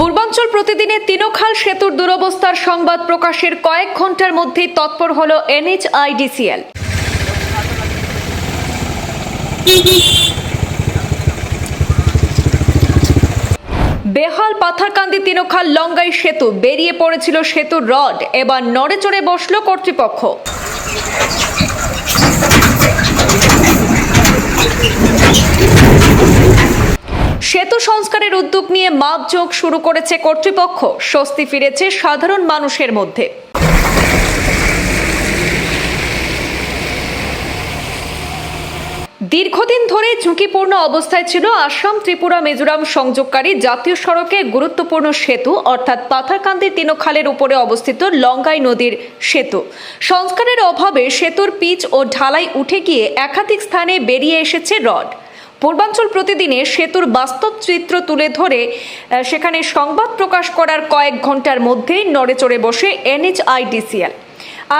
পূর্বাঞ্চল প্রতিদিনে তিনোখাল সেতুর দুরবস্থার সংবাদ প্রকাশের কয়েক ঘণ্টার মধ্যেই তৎপর হল এনএইচআইডিসিএল। বেহাল পাথারকান্দি তিনোখাল লঙ্গাই সেতু, বেরিয়ে পড়েছিল সেতুর রড, এবার নড়ে বসল কর্তৃপক্ষ। সেতু সংস্কারের উদ্যোগ নিয়ে মাপযোগ শুরু করেছে কর্তৃপক্ষ। স্বস্তি ফিরেছে সাধারণ মানুষের মধ্যে। দীর্ঘদিন ধরে ঝুঁকিপূর্ণ অবস্থায় ছিল আসাম ত্রিপুরা মিজোরাম সংযোগকারী জাতীয় সড়কে গুরুত্বপূর্ণ সেতু, অর্থাৎ পাথারকান্দি তিনোখালের উপরে অবস্থিত লঙ্গাই নদীর সেতু। সংস্কারের অভাবে সেতুর পিচ ও ঢালাই উঠে গিয়ে একাধিক স্থানে বেরিয়ে এসেছে রড। পূর্বাঞ্চল প্রতিদিনে সেতুর বাস্তব চিত্র তুলে ধরে সেখানে সংবাদ প্রকাশ করার কয়েক ঘণ্টার মধ্যেই নড়েচড়ে বসে এনএইচআইডিসিএল।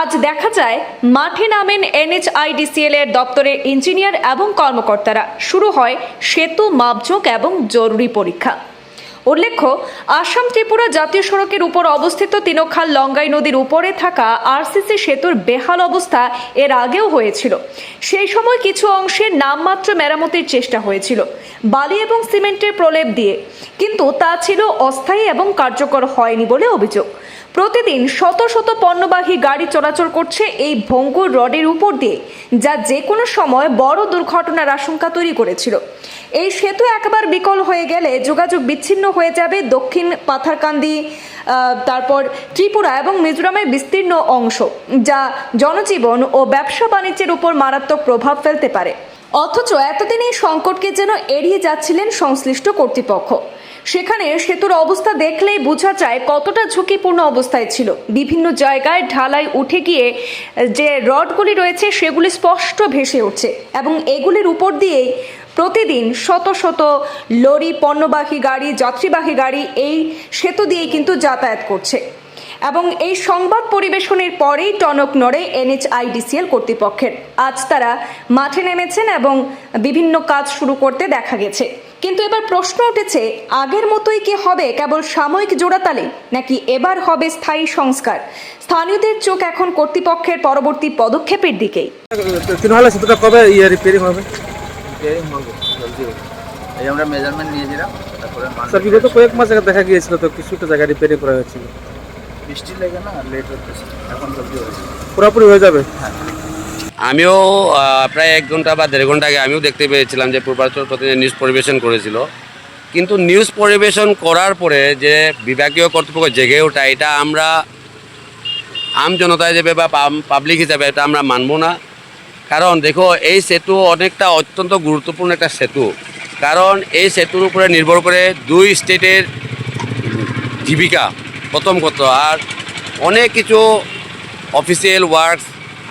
আজ দেখা যায়, মাঠে নামেন এনএইচআইডিসিএল এর দপ্তরের ইঞ্জিনিয়ার এবং কর্মকর্তারা। শুরু হয় সেতু মাপজোক এবং জরুরি পরীক্ষা। উল্লেখ্য, আসাম ত্রিপুরা জাতীয় সড়কের উপর অবস্থিত তিনোখাল লঙ্গাই নদীর উপরে থাকা আরসিসি সেতুর বেহাল অবস্থা এর আগেও হয়েছিল। সেই সময় কিছু অংশে নামমাত্র মেরামতির চেষ্টা হয়েছিল, বালি এবং সিমেন্টের প্রলেপ দিয়ে। কিন্তু তা ছিল অস্থায়ী এবং কার্যকর হয়নি বলে অভিযোগ। প্রতিদিন শত শত পণ্যবাহী গাড়ি চলাচল করছে এই ভঙ্গুর রডের উপর দিয়ে, যা যে কোনো সময় বড় দুর্ঘটনার আশঙ্কা তৈরি করেছিল। এই সেতু একবার বিকল হয়ে গেলে যোগাযোগ বিচ্ছিন্ন হয়ে যাবে দক্ষিণ পাথারকান্দি তারপর ত্রিপুরা এবং মিজোরামের বিস্তীর্ণ অংশ, যা জনজীবন ও ব্যবসা বাণিজ্যের উপর মারাত্মক প্রভাব ফেলতে পারে। অথচ এতদিন এই সংকটকে যেন এড়িয়ে যাচ্ছিলেন সংশ্লিষ্ট কর্তৃপক্ষ। সেখানে সেতুর অবস্থা দেখলেই বোঝা যায় কতটা ঝুঁকিপূর্ণ অবস্থায় ছিল। বিভিন্ন জায়গায় ঢালাই উঠে গিয়ে যে রডগুলি রয়েছে সেগুলি স্পষ্ট ভেসে উঠছে এবং এগুলির উপর দিয়েই প্রতিদিন শত শত লরি, পণ্যবাহী গাড়ি, যাত্রীবাহী গাড়ি এই সেতু দিয়েই কিন্তু যাতায়াত করছে। এবং এই সংবাদ পরিবেশনের পরেই টনক নড়ে এনএইচআইডিসিএল কর্তৃপক্ষের। আজ তারা মাঠে নেমেছেন এবং বিভিন্ন কাজ শুরু করতে দেখা গেছে। কিন্তু এবার প্রশ্ন উঠেছে, আগের মতোই কি হবে? কেবল সাময়িক জোড়াতালে নাকি এবার হবে স্থায়ী সংস্কার? স্থানীয়দের চোখ এখন কর্তৃপক্ষের পরবর্তী পদক্ষেপের দিকেই। জলদি হবে। এই আমরা মেজারমেন্ট নিয়েছিলাম তারপরে স্যার বিগত কয়েক মাস আগে দেখা গিয়েছিল তো কিছুটা জায়গা রিপেয়ারিং করা হয়েছিল। বৃষ্টি লেগে না লেট হচ্ছে এখন জলদি হয়েছে পুরোপুরি হয়ে যাবে? আমিও প্রায় এক ঘণ্টা বা দেড় ঘণ্টা আগে আমিও দেখতে পেয়েছিলাম যে পূর্বাঞ্চল প্রতিদিন নিউজ পরিবেশন করেছিল। কিন্তু নিউজ পরিবেশন করার পরে যে বিভাগীয় কর্তৃপক্ষ জেগে ওঠা এটা আমরা আম জনতা হিসেবে বা পাবলিক হিসাবে এটা আমরা মানব না। কারণ দেখো, এই সেতু অনেকটা অত্যন্ত গুরুত্বপূর্ণ একটা সেতু। কারণ এই সেতুর উপরে নির্ভর করে দুই স্টেটের জীবিকা প্রথম কথা আর অনেক কিছু অফিসিয়াল ওয়ার্কস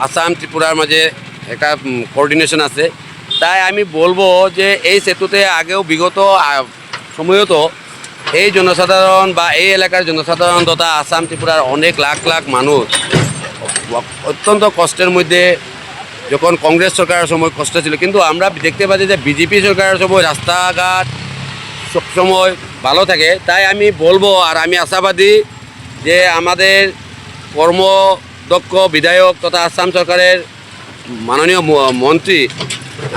আসাম ত্রিপুরার মাঝে একটা কোঅর্ডিনেশন আছে। তাই আমি বলব যে এই সেতুতে আগেও বিগত সময়ত এই জনসাধারণ বা এই এলাকার জনসাধারণ তথা আসাম ত্রিপুরার অনেক লাখ লাখ মানুষ অত্যন্ত কষ্টের মধ্যে যখন কংগ্রেস সরকারের সময় কষ্ট ছিল, কিন্তু আমরা দেখতে পাচ্ছি যে বিজেপি সরকারের সময় রাস্তাঘাট সবসময় ভালো থাকে। তাই আমি বলব আর আমি আশাবাদী যে আমাদের কর্মদক্ষ বিধায়ক তথা আসাম সরকারের মাননীয় মন্ত্রী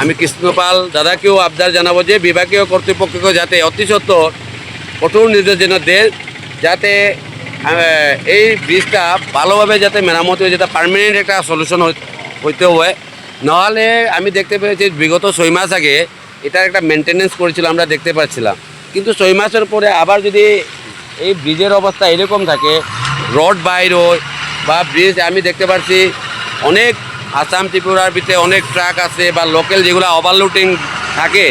আমি কৃষ্ণপাল দাদাকেও আবদার জানাব যে বিভাগীয় কর্তৃপক্ষকে যাতে অতি সত্বর কঠোর নির্দেশ যেন দেন, যাতে এই ব্রিজটা ভালোভাবে যাতে মেরামতি হয়ে যাতে পারমানেন্ট একটা সলিউশন হইতে হয় নাহলে আমি দেখতে পেয়েছি বিগত ছয় মাস আগে এটার একটা মেনটেনেন্স করেছিল, আমরা দেখতে পাচ্ছিলাম। কিন্তু ছয় মাসের পরে আবার যদি এই ব্রিজের অবস্থা এরকম থাকে, রড বাইর হয় বা ব্রিজ, আমি দেখতে পাচ্ছি অনেক আসাম ত্রিপুরার ভিতরে অনেক ট্রাক আছে বা লোকাল যেগুলো ওভারলোডিং থাকে,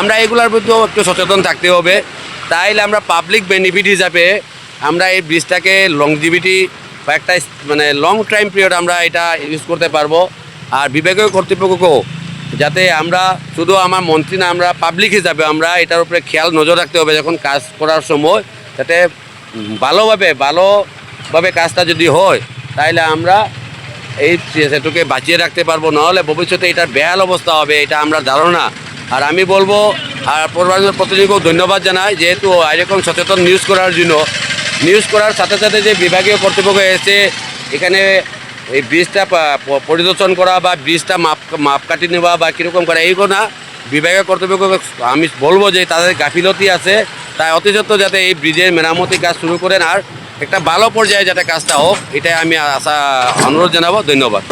আমরা এগুলোর প্রতিও একটু সচেতন থাকতে হবে। তাইলে আমরা পাবলিক বেনিফিট হিসাবে আমরা এই ব্রিজটাকে লংজিভিটি বা একটা মানে লং টাইম পিরিয়ড আমরা এটা ইউজ করতে পারব। আর বিভাগীয় কর্তৃপক্ষকেও, যাতে আমরা, শুধু আমার মন্ত্রী না, আমরা পাবলিক হিসাবে আমরা এটার উপরে খেয়াল, নজর রাখতে হবে যখন কাজ করার সময়, যাতে ভালোভাবে ভালোভাবে কাজটা যদি হয় তাহলে আমরা এই সেতুকে বাঁচিয়ে রাখতে পারব। নাহলে ভবিষ্যতে এটার বেহাল অবস্থা হবে, এটা আমরা ধারণা। আর আমি বলব, আর প্রতিনিধিকেও ধন্যবাদ জানাই, যেহেতু এরকম সচেতন নিউজ করার জন্য নিউজ করার সাথে সাথে যে বিভাগীয় কর্তৃপক্ষ এসে এখানে এই ব্রিজটা পরিদর্শন করা বা ব্রিজটা মাপ মাপকাঠি নেওয়া বা কীরকম করা এইগুলো না বিভাগীয় কর্তৃপক্ষ আমি বলব যে তাদের গাফিলতি আছে। তাই অতি সত্ত্বর যাতে এই ব্রিজের মেরামতি কাজ শুরু করেন আর একটা ভালো পর্যায়ে যাতে কাজটা হোক, এটাই আমি আশা, অনুরোধ জানাব। ধন্যবাদ।